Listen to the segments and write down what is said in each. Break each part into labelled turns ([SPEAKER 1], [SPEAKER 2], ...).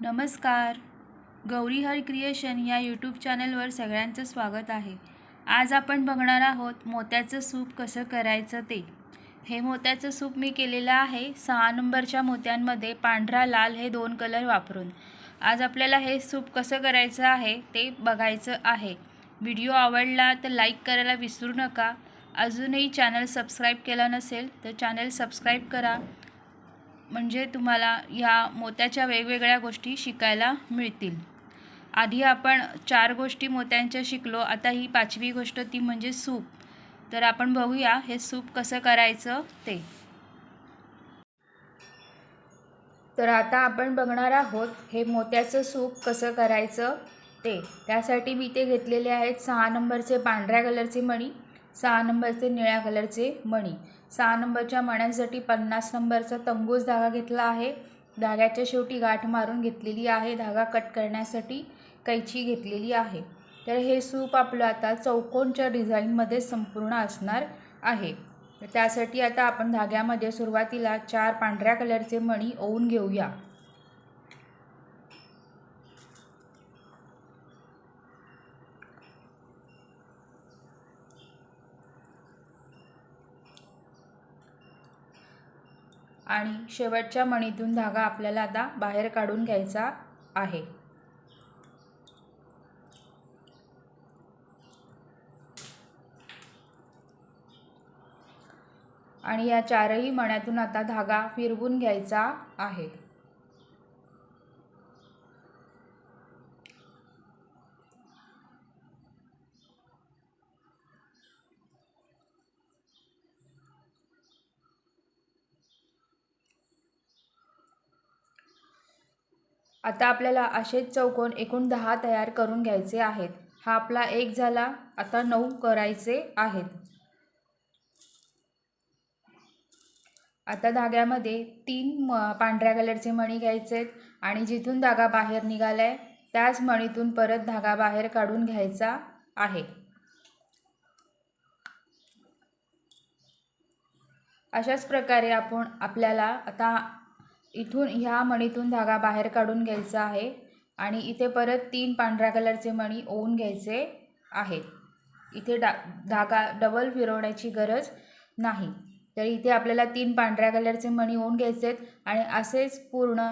[SPEAKER 1] नमस्कार. गौरी हर क्रिएशन या यूट्यूब चॅनलवर सगळ्यांचं स्वागत आहे. आज आपण बघणार आहोत मोत्याचं सूप कसं करायचं ते. हे मोत्याचं सूप मी केलेलं आहे सहा नंबरच्या मोत्यांमध्ये पांढरा लाल हे दोन कलर वापरून. आज आपल्याला हे सूप कसं करायचं आहे ते बघायचं आहे. व्हिडिओ आवडला तर लाईक करायला विसरू नका. अजूनही चॅनल सबस्क्राईब केला नसेल तर चॅनल सबस्क्राईब करा. म्हणजे तुम्हाला या मोत्याच्या वेगवेगळ्या गोष्टी शिकायला मिळतील. आधी आपण चार गोष्टी मोत्यांच्या शिकलो आता ही पाचवी गोष्ट ती म्हणजे सूप. तर आपण बघूया हे सूप कसं करायचं ते. तर आता आपण बघणार आहोत हे मोत्याचं सूप कसं करायचं ते. त्यासाठी मी ते घेतलेले आहेत सहा नंबरचे पांढऱ्या कलरचे मणी सहा नंबरचे निळ्या कलरचे मणी. सहा नंबरच्या मण्यांसाठी पन्नास नंबरचा तंबूस धागा घेतला आहे. धाग्याच्या शेवटी गाठ मारून घेतलेली आहे. धागा कट करण्यासाठी कैची घेतलेली आहे. तर हे सूप आपलं आता चौकोनच्या डिझाईनमध्ये संपूर्ण असणार आहे. त्यासाठी आता आपण धाग्यामध्ये सुरुवातीला चार पांढऱ्या कलरचे मणी ओवून घेऊया. आणि शेवटच्या मणीतून धागा आपल्याला आता बाहेर काढून घ्यायचा आहे. आणि या चारही मण्यातून आता धागा फिरवून घ्यायचा आहे. आता आपल्याला असेच चौकोन एकूण दहा तयार करून घ्यायचे आहेत. हा आपला एक झाला आता नऊ करायचे आहेत. आता धाग्यामध्ये तीन म पांढऱ्या कलरचे मणी घ्यायचे आहेत आणि जिथून धागा बाहेर निघाला आहे त्याच मणीतून परत धागा बाहेर काढून घ्यायचा आहे. अशाच प्रकारे आपण आपल्याला आता इथून ह्या मणीतून धागा बाहेर काढून घ्यायचा आहे आणि इथे परत तीन पांढऱ्या कलरचे मणी ओवून घ्यायचे आहेत. इथे डा धागा डबल फिरवण्याची गरज नाही. तर इथे आपल्याला तीन पांढऱ्या कलरचे मणी ओवून घ्यायचे आहेत आणि असेच पूर्ण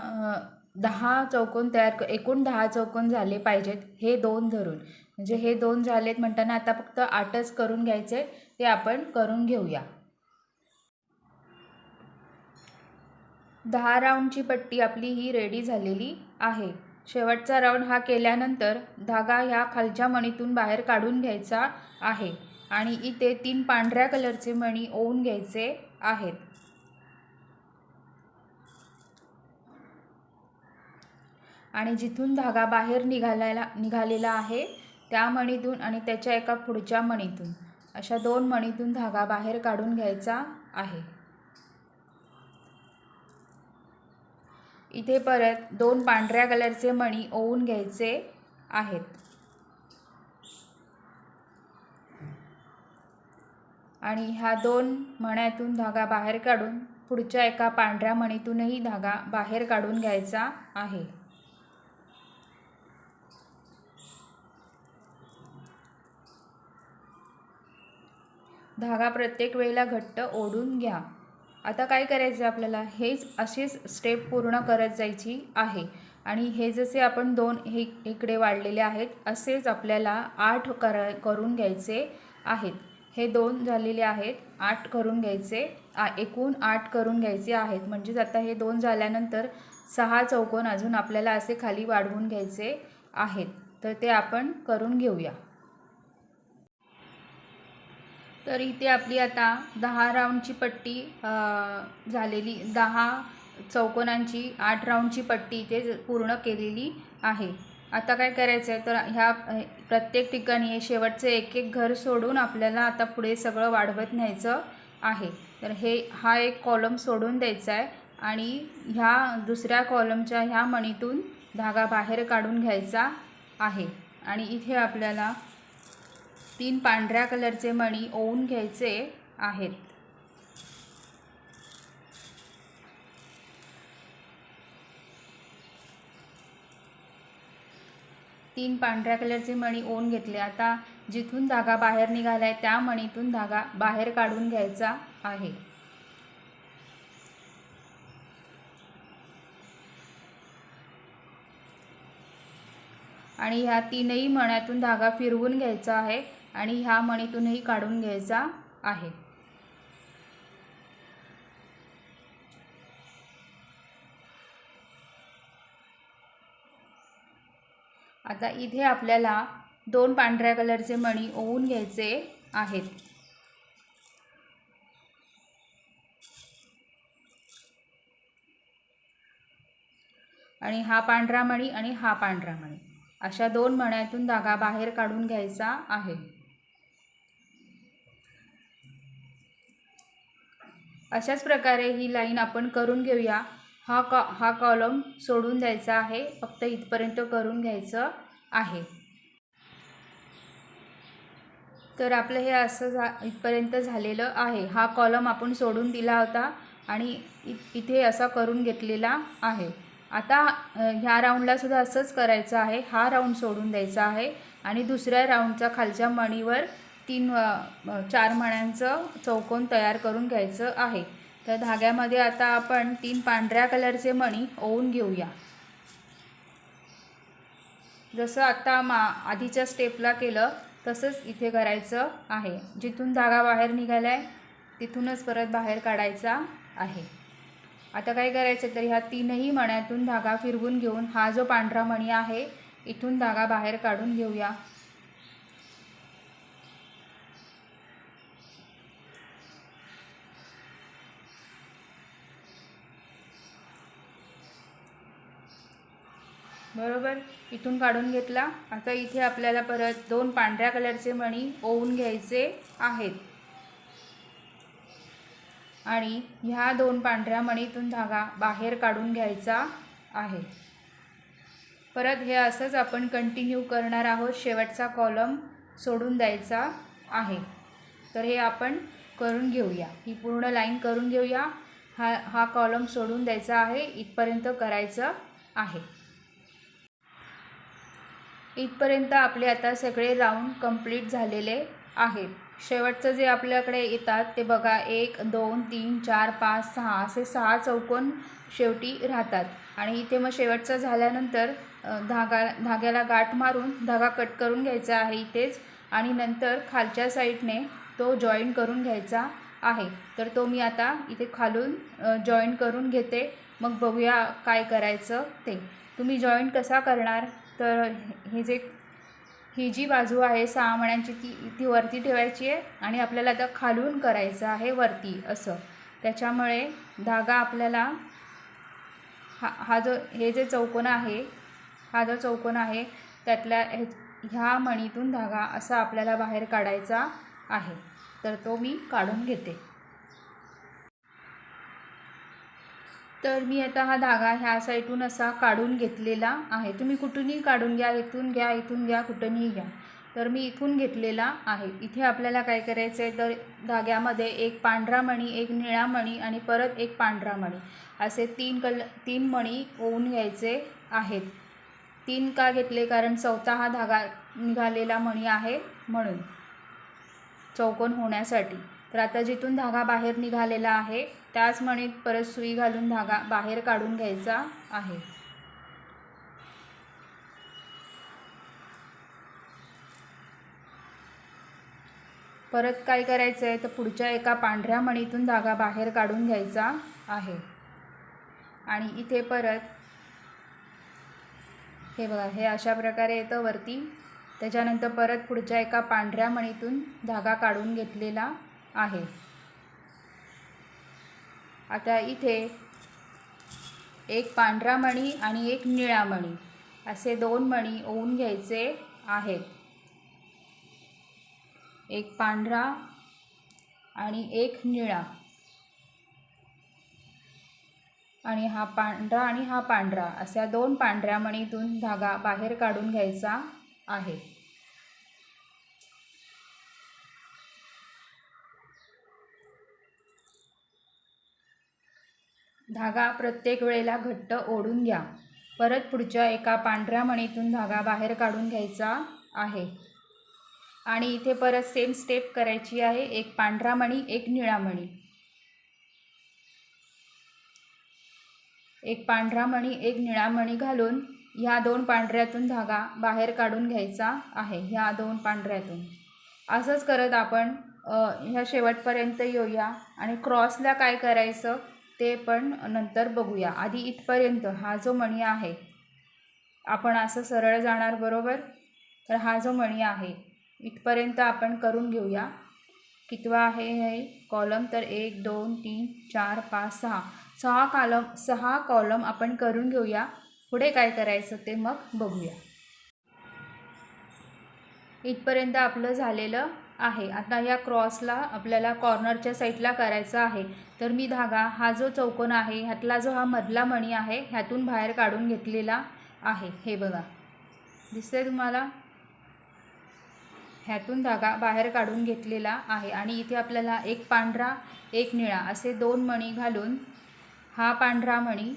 [SPEAKER 1] दहा चौकोन तयार एकूण दहा चौकोन झाले पाहिजेत. हे दोन धरून. म्हणजे हे दोन झालेत म्हणताना आता फक्त आठच करून घ्यायचे ते आपण करून घेऊया. दहा राऊंडची पट्टी आपली ही रेडी झालेली आहे. शेवटचा राऊंड हा केल्यानंतर धागा ह्या खालच्या मणीतून बाहेर काढून घ्यायचा आहे आणि इथे तीन पांढऱ्या कलरचे मणी ओवून घ्यायचे आहेत. आणि जिथून धागा बाहेर निघालायला निघालेला आहे त्या मणीतून आणि त्याच्या एका पुढच्या मणीतून अशा दोन मणीतून धागा बाहेर काढून घ्यायचा आहे. इथे परत दोन पांढऱ्या कलरचे मणी ओवून घ्यायचे आहेत. आणि ह्या दोन मण्यातून धागा बाहेर काढून पुढच्या एका पांढऱ्या मणीतूनही धागा बाहेर काढून घ्यायचा आहे. धागा प्रत्येक वेळेला घट्ट ओढून घ्या. आता काय करायचं आपल्याला? हेच अशीच स्टेप पूर्ण करत जायची आहे. आणि हे जसे आपण दोन हे इकडे वाढलेले आहेत असेच आपल्याला आठ कर करून घ्यायचे आहेत. हे दोन झालेले आहेत आठ करून घ्यायचे आ एकूण आठ करून घ्यायचे आहेत. म्हणजेच आता हे दोन झाल्यानंतर सहा चौकोन अजून आपल्याला असे खाली वाढवून घ्यायचे आहेत. तर ते आपण करून घेऊया. तर इथे आपली आता दहा राऊंडची पट्टी झालेली दहा चौकोनांची आठ राऊंडची पट्टी इथे पूर्ण केलेली आहे. आता काय करायचं आहे तर ह्या प्रत्येक ठिकाणी हे शेवटचे एक एक घर सोडून आपल्याला आता पुढे सगळं वाढवत न्यायचं आहे. तर हे हा एक कॉलम सोडून द्यायचा आहे आणि ह्या दुसऱ्या कॉलमच्या ह्या मणीतून धागा बाहेर काढून घ्यायचा आहे. आणि इथे आपल्याला तीन पांढऱ्या कलरचे मणी ओवून घ्यायचे आहेत. तीन पांढऱ्या कलरचे मणी ओन घेतले. आता जिथून धागा बाहेर निघाला आहे त्या मणीतून धागा बाहेर काढून घ्यायचा आहे. आणि ह्या तीनही मण्यातून धागा फिरवून घ्यायचा आहे. आणि ह्या मणीतूनही काढून घ्यायचा आहे. आता इथे आपल्याला दोन पांढऱ्या कलरचे मणी ओवून घ्यायचे आहेत. आणि हा पांढरा मणी आणि हा पांढरा मणी. अशा दोन मण्यातून धागा बाहेर काढून घ्यायचा आहे. अशाच प्रकारे ही लाईन आपण करून घेऊया. हा कॉ हा कॉलम सोडून द्यायचा आहे. फक्त इथपर्यंत करून घ्यायचं आहे. तर आपलं हे असं झा इथपर्यंत झालेलं आहे. हा कॉलम आपण सोडून दिला होता आणि इ इथे असा करून घेतलेला आहे. आता ह्या राऊंडलासुद्धा असंच करायचं आहे. हा राऊंड सोडून द्यायचा आहे आणि दुसऱ्या राऊंडच्या खालच्या मणीवर तीन चार मण्यांचं चौकोन तयार करून घ्यायचं आहे. तर धाग्यामध्ये आता आपण तीन पांढऱ्या कलरचे मणी ओवून घेऊया. जसं आता मा आधीच्या स्टेपला केलं तसंच इथे करायचं आहे. जिथून धागा बाहेर निघाला आहे तिथूनच परत बाहेर काढायचा आहे. आता काय करायचं तर ह्या तीनही मण्यातून धागा फिरवून घेऊन हा जो पांढरा मणी आहे इथून धागा बाहेर काढून घेऊया. बरोबर? इथून काढून घेतला. आता इथे आपल्याला परत दोन पांढऱ्या कलरचे मणी ओवून घ्यायचे आहेत. आणि ह्या दोन पांढऱ्या मणीतून धागा बाहेर काढून घ्यायचा आहे. परत हे असंच आपण कंटिन्यू करणार आहोत. शेवटचा कॉलम सोडून द्यायचा आहे. तर हे आपण करून घेऊया. ही पूर्ण लाईन करून घेऊया. हा हा कॉलम सोडून द्यायचा आहे. इथपर्यंत करायचं आहे. इथपर्यंत आपले आता सगळे राऊंड कंप्लीट झालेले आहेत शेवटचं जे आपल्याकडे येतात ते बघा एक दोन तीन चार पाच सहा असे सहा चौकोन शेवटी राहतात. आणि इथे मग शेवटचं झाल्यानंतर धागा धाग्याला गाठ मारून धागा कट करून घ्यायचा आहे इथेच. आणि नंतर खालच्या साईडने तो जॉईन करून घ्यायचा आहे. तर तो मी आता इथे खालून जॉईन करून घेते. मग बघूया काय करायचं ते. तुम्ही जॉईन कसा करणार? तर हे जे ही जी बाजू आहे सहा मण्यांची ती ती वरती ठेवायची आहे आणि आपल्याला आता खालून करायचं आहे वरती असं. त्याच्यामुळे धागा आपल्याला हा हा जो हे जे चौकोन आहे हा जो चौकोन आहे त्यातल्या ह्या मणीतून धागा असा आपल्याला बाहेर काढायचा आहे. तर तो मी काढून घेते. तर मी आता हा धागा ह्या साईडून असा काढून घेतलेला आहे. तुम्ही कुठूनही काढून घ्या इथून घ्या इथून घ्या कुठूनही घ्या. तर मी इथून घेतलेला आहे. इथे आपल्याला काय करायचं आहे तर धाग्यामध्ये एक पांढरा मणी एक निळा मणी आणि परत एक पांढरा मणी असे तीन कल तीन मणी ओवून घ्यायचे आहेत. तीन का घेतले? कारण चौथा हा धागा निघालेला मणी आहे म्हणून. चौकोन होण्यासाठी. तर आता जिथून धागा बाहेर निघालेला आहे त्याच मणीत परत सुई घालून धागा बाहेर काढून घ्यायचा आहे. परत काय करायचं आहे तर पुढच्या एका पांढऱ्या मणीतून धागा बाहेर काढून घ्यायचा आहे. आणि इथे परत हे बघा हे अशा प्रकारे येतं वरती. त्याच्यानंतर परत पुढच्या एका पांढऱ्या मणीतून धागा काढून घेतलेला आहे. आता इथे एक पांढरा मणी आणि एक निळा मणी. असे दोन मणी ओवून घ्यायचे आहेत. एक पांढरा आणि एक निळा. आणि हा पांढरा आणि हा पांढरा अशा दोन पांढऱ्या मणीतून धागा बाहेर काढून घ्यायचा आहे. धागा प्रत्येक वेळेला घट्ट ओढून घ्या. परत पुढच्या एका पांढऱ्या मणीतून धागा बाहेर काढून घ्यायचा आहे. आणि इथे परत सेम स्टेप करायची आहे. एक पांढरा मणी एक निळा मणी. एक पांढरा मणी एक निळा मणी घालून ह्या दोन पांढऱ्यातून धागा बाहेर काढून घ्यायचा आहे. ह्या दोन पांढऱ्यातून. असंच करत आपण ह्या शेवटपर्यंत येऊया. आणि क्रॉसला काय करायचं? ते पण नंतर बघूया. आधी इथपर्यंत हा जो मणी आहे आपण असं सरळ जाणार बरोबर? तर हा जो मणी आहे इथपर्यंत आपण करून घेऊया. कितवा आहे हे कॉलम तर एक दोन तीन चार पाच सहा. सहा कॉलम सहा कॉलम आपण करून घेऊया. पुढे काय करायचं ते मग बघूया. इथपर्यंत आपलं झालेलं आहे. आता या क्रॉसला आपल्याला कॉर्नरच्या साईडला करायचं आहे. तर मी धागा हा जो चौकोन आहे ह्यातला जो हा मधला मणी आहे ह्यातून बाहेर काढून घेतलेला आहे. हे बघा. दिसतंय तुम्हाला? ह्यातून धागा बाहेर काढून घेतलेला आहे. आणि इथे आपल्याला एक पांढरा एक निळा असे दोन मणी घालून हा पांढरा मणी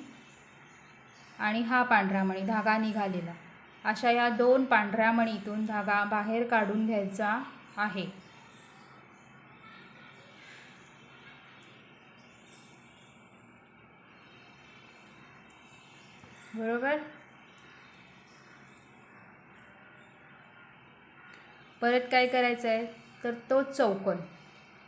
[SPEAKER 1] आणि हा पांढरा मणी धागा निघालेला. अशा या दोन पांढऱ्या मणीतून धागा बाहेर काढून घ्यायचा आहे. बरोबर? परत काय करायचं आहे? तर तोच चौकोन.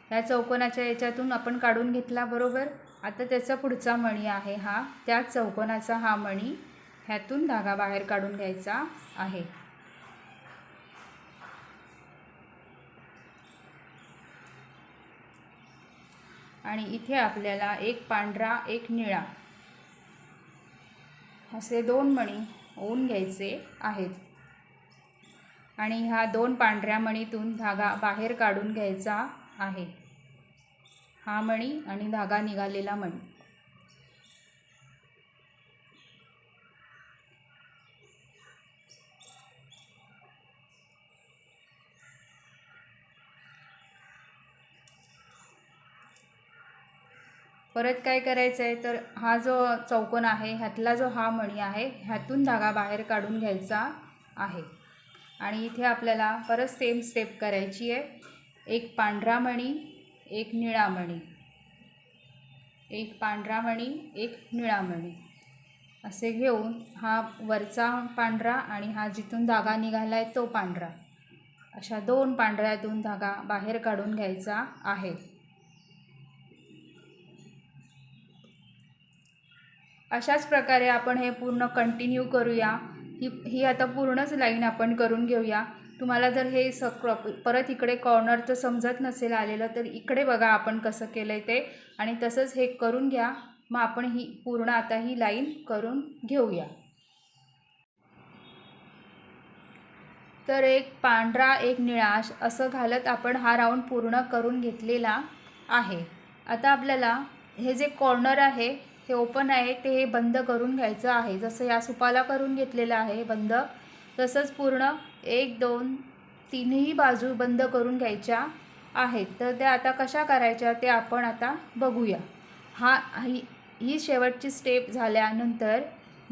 [SPEAKER 1] ह्या चौकोनाच्या याच्यातून आपण काढून घेतला बरोबर? आता त्याचा पुढचा मणी आहे हा. त्या चौकोनाचा हा मणी ह्यातून धागा बाहेर काढून घ्यायचा आहे. आणि इथे आपल्याला एक पांढरा एक निळा असे दोन मणी ओवून घ्यायचे आहेत. आणि ह्या दोन पांढऱ्या मणीतून धागा बाहेर काढून घ्यायचा आहे. हा मणी आणि धागा निघालेला मणी. परत काय करायचं आहे तर हा जो चौकोन आहे ह्यातला जो हा मणी आहे ह्यातून धागा बाहेर काढून घ्यायचा आहे. आणि इथे आपल्याला परत सेम स्टेप करायची आहे. एक पांढरा मणी एक निळा मणी. एक पांढरा मणी एक निळा मणी. असे घेऊन हा वरचा पांढरा आणि हा जिथून धागा निघाला आहे तो पांढरा. अशा दोन पांढऱ्यातून धागा बाहेर काढून घ्यायचा आहे. अशाच प्रकारे आपण हे पूर्ण कंटिन्यू करूया. ही ही आता पूर्णच लाईन आपण करून घेऊया. तुम्हाला जर हे सक्र परत इकडे कॉर्नरचं समजत नसेल आलेलं तर इकडे बघा आपण कसं केलं आहे ते. आणि तसंच हे करून घ्या. मग आपण ही पूर्ण आता ही लाईन करून घेऊया. तर एक पांढरा एक निळाश असं घालत आपण हा राऊंड पूर्ण करून घेतलेला आहे. आता आपल्याला हे जे कॉर्नर आहे हे ओपन आहे ते हे बंद करून घ्यायचं आहे. जसं या सुपाला करून घेतलेलं आहे बंद. तसंच पूर्ण एक दोन तीनही बाजू बंद करून घ्यायच्या आहेत. तर त्या आता कशा करायच्या ते आपण आता बघूया. हा ही ही शेवटची स्टेप झाल्यानंतर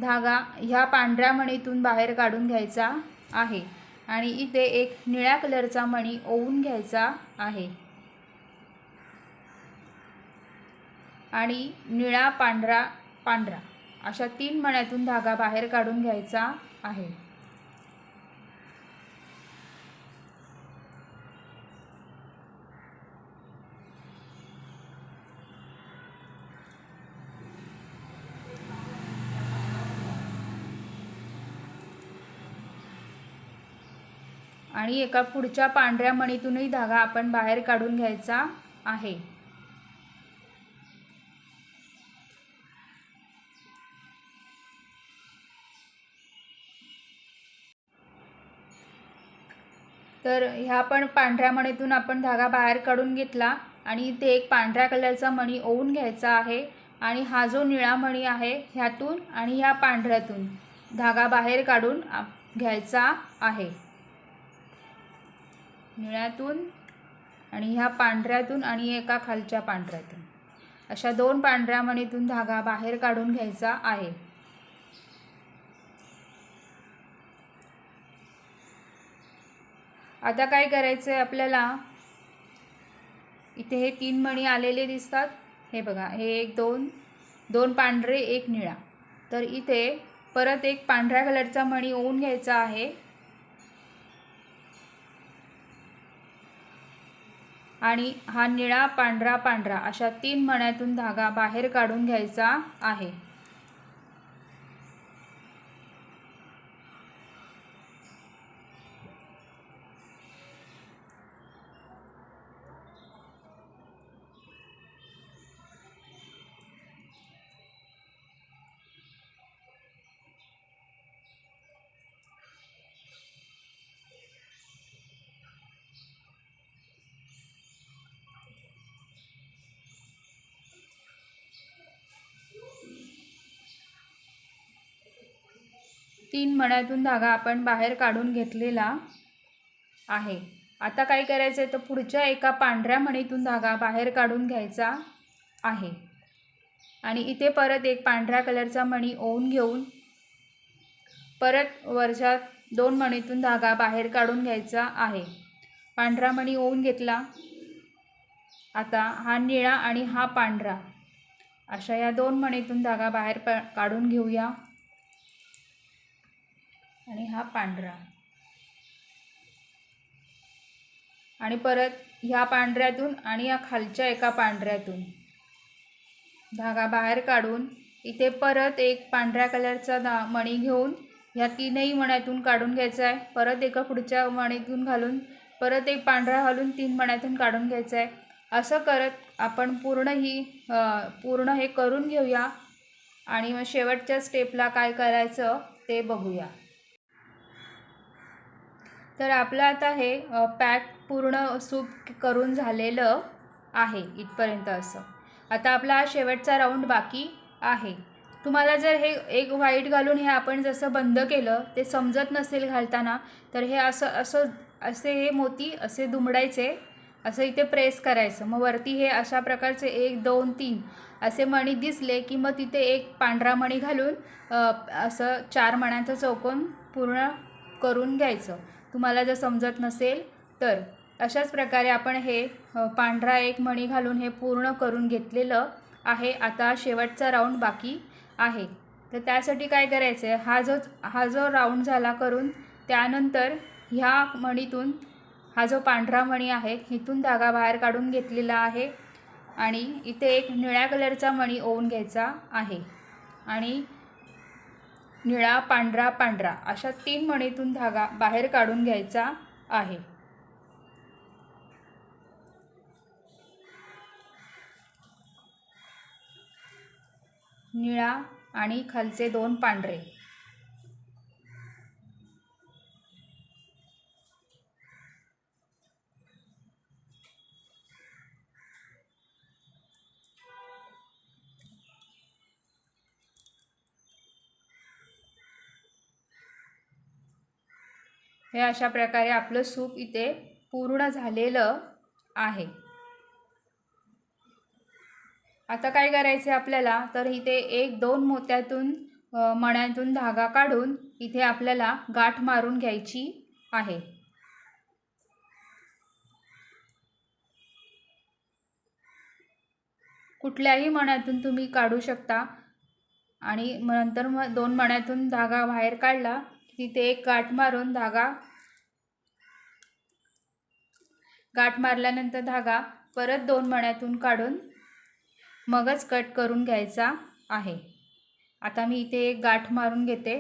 [SPEAKER 1] धागा ह्या पांढऱ्या मणीतून बाहेर काढून घ्यायचा आहे. आणि इथे एक निळ्या कलरचा मणी ओवून घ्यायचा आहे. आणि निळा पांढरा पांढरा अशा तीन मण्यातून धागा बाहेर काढून घ्यायचा आहे. आणि एका पुढच्या पांढऱ्या मणीतूनही धागा आपण बाहेर काढून घ्यायचा आहे. तर ह्या पण पांढऱ्या मणीतून आपण धागा बाहेर काढून घेतला आणि इथे एक पांढऱ्या कलरचा मणी ओवून घ्यायचा आहे आणि हा जो निळा मणी आहे ह्यातून आणि ह्या पांढऱ्यातून धागा बाहेर काढून आप- घ्यायचा आहे. निळ्यातून आणि ह्या पांढऱ्यातून आणि एका खालच्या पांढऱ्यातून. अशा दोन पांढऱ्या मणीतून धागा बाहेर काढून घ्यायचा आहे. आता काय करायचं आहे आपल्याला? इथे हे तीन मणी आलेले दिसतात. हे बघा हे एक दोन दोन पांढरे एक निळा. तर इथे परत एक पांढऱ्या कलरचा मणी ओवून घ्यायचा आहे. आणि हा निळा पांढरा पांढरा अशा तीन मण्यातून धागा बाहेर काढून घ्यायचा आहे. तीन मण्यातून धागा आपण बाहेर काढून घेतलेला आहे. आता काय करायचं आहे तर पुढच्या एका पांढऱ्या मणीतून धागा बाहेर काढून घ्यायचा आहे. आणि इथे परत एक पांढऱ्या कलरचा मणी ओवून घेऊन परत वरच्या दोन मणीतून धागा बाहेर काढून घ्यायचा आहे. पांढरा मणी ओवून घेतला. आता हा निळा आणि हा पांढरा. अशा या दोन मणीतून धागा बाहेर प काढून घेऊया. आणि हा पांढरा. आणि परत ह्या पांढऱ्यातून आणि या खालच्या एका पांढऱ्यातून. धागा बाहेर काढून इथे परत एक पांढऱ्या कलरचा दा मणी घेऊन ह्या तीनही मण्यातून काढून घ्यायचा आहे परत एका पुढच्या मणीतून घालून परत एक पांढरा घालून तीन मण्यातून काढून घ्यायचं आहे असं करत आपण पूर्ण ही पूर्ण हे करून घेऊया. आणि मग शेवटच्या स्टेपला काय करायचं ते बघूया. तर आपलं आता हे पॅक पूर्ण सूप करून झालेलं आहे इथपर्यंत असं. आता आपला हा शेवटचा राऊंड बाकी आहे. तुम्हाला जर हे एक व्हाईट घालून हे आपण जसं बंद केलं ते समजत नसेल घालताना तर हे असं असं असे हे मोती असे दुमडायचे असं इथे प्रेस करायचं. मग वरती हे अशा प्रकारचे एक दोन तीन असे मणी दिसले की मग तिथे एक पांढरा मणी घालून असं चार मण्यांचं चौकोन पूर्ण करून घ्यायचं. तुम्हाला जर समजत नसेल तर अशाच प्रकारे आपण हे पांढरा एक मणी घालून हे पूर्ण करून घेतलेलं आहे. आता शेवटचा राऊंड बाकी आहे. तर त्यासाठी काय करायचं आहे हा जो हा जो राऊंड झाला करून त्यानंतर ह्या मणीतून हा जो पांढरा मणी आहे इथून धागा बाहेर काढून घेतलेला आहे आणि इथे एक निळ्या कलरचा मणी ओवून घ्यायचा आहे. आणि निळा पांढरा पांढरा अशा तीन मणीतून धागा बाहेर काढून घ्यायचा आहे. निळा आणि खालचे दोन पांढरे. हे अशा प्रकारे आपलं सूप इथे पूर्ण झालेलं आहे. आता काय करायचे आपल्याला? तर इथे एक दोन मोत्यातून मण्यातून धागा काढून इथे आपल्याला गाठ मारून घ्यायची आहे. कुठल्याही मण्यातून तुम्ही काढू शकता. आणि नंतर मग दोन मण्यातून धागा बाहेर काढला तिथे एक गाठ मारून धागा गाठ मारल्यानंतर धागा परत दोन मण्यातून काढून मगच कट करून घ्यायचा आहे. आता मी इथे एक गाठ मारून घेते.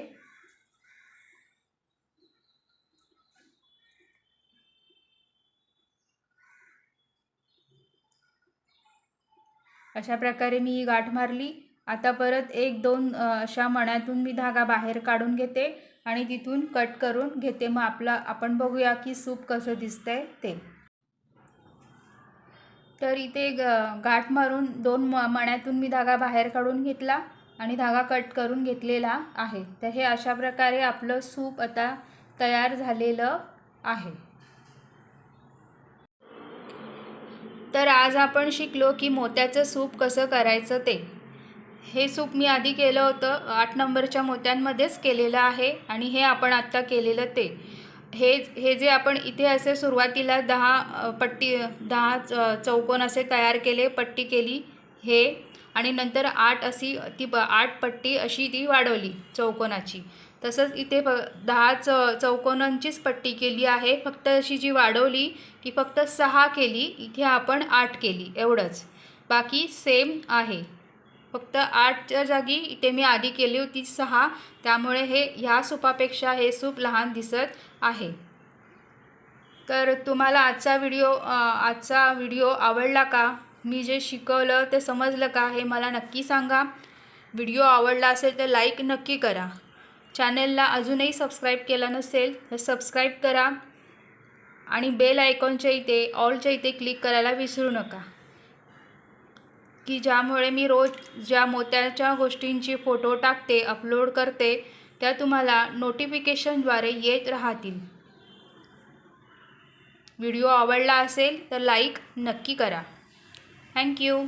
[SPEAKER 1] अशा प्रकारे मी ही गाठ मारली. आता परत एक दोन अशा मण्यातून मी धागा बाहेर काढून घेते आणि तिथून कट करून घेते. मग आपला आपण बघूया की सूप कसं दिसतंय ते. तर इथे ग गाठ मारून दोन म मण्यातून मी धागा बाहेर काढून घेतला आणि धागा कट करून घेतलेला आहे. तर हे अशा प्रकारे आपलं सूप आता तयार झालेलं आहे. तर आज आपण शिकलो की मोत्याचं सूप कसं करायचं ते. हे सूप मी आधी केलं होतं आठ नंबरच्या मोत्यांमध्येच केलेलं आहे आणि हे आपण आत्ता केलेलं ते. हे हे जे आपण इथे असे सुरुवातीला दहा पट्टी दहा च चौकोन असे तयार केले पट्टी केली हे आणि नंतर आठ अशी ती ब आठ पट्टी अशी ती वाढवली चौकोनाची. तसंच इथे ब दहा च चौकोनांचीच पट्टी केली आहे फक्त अशी जी वाढवली ती फक्त सहा केली इथे आपण आठ केली एवढंच. बाकी सेम आहे. फक्त आठच्या जागी इथे मी आधी केली होती सहा. त्यामुळे हे ह्या सूपापेक्षा हे सूप लहान दिसत आहे. तर तुम्हाला आजचा व्हिडिओ आजचा व्हिडिओ आवडला का? मी जे शिकवलं ते समजलं का? हे मला नक्की सांगा. व्हिडिओ आवडला असेल तर लाईक नक्की करा. चॅनलला अजूनही सबस्क्राईब केला नसेल तर सबस्क्राईब करा. आणि बेल आयकॉनच्या इथे ऑलच्या इथे क्लिक करायला विसरू नका. की ज्यामुळे मी रोज ज्या मोत्याच्या गोष्टींची फोटो टाकते अपलोड करते त्या तुम्हाला नोटिफिकेशनद्वारे येत राहतील. व्हिडिओ आवडला असेल तर लाईक नक्की करा. थँक्यू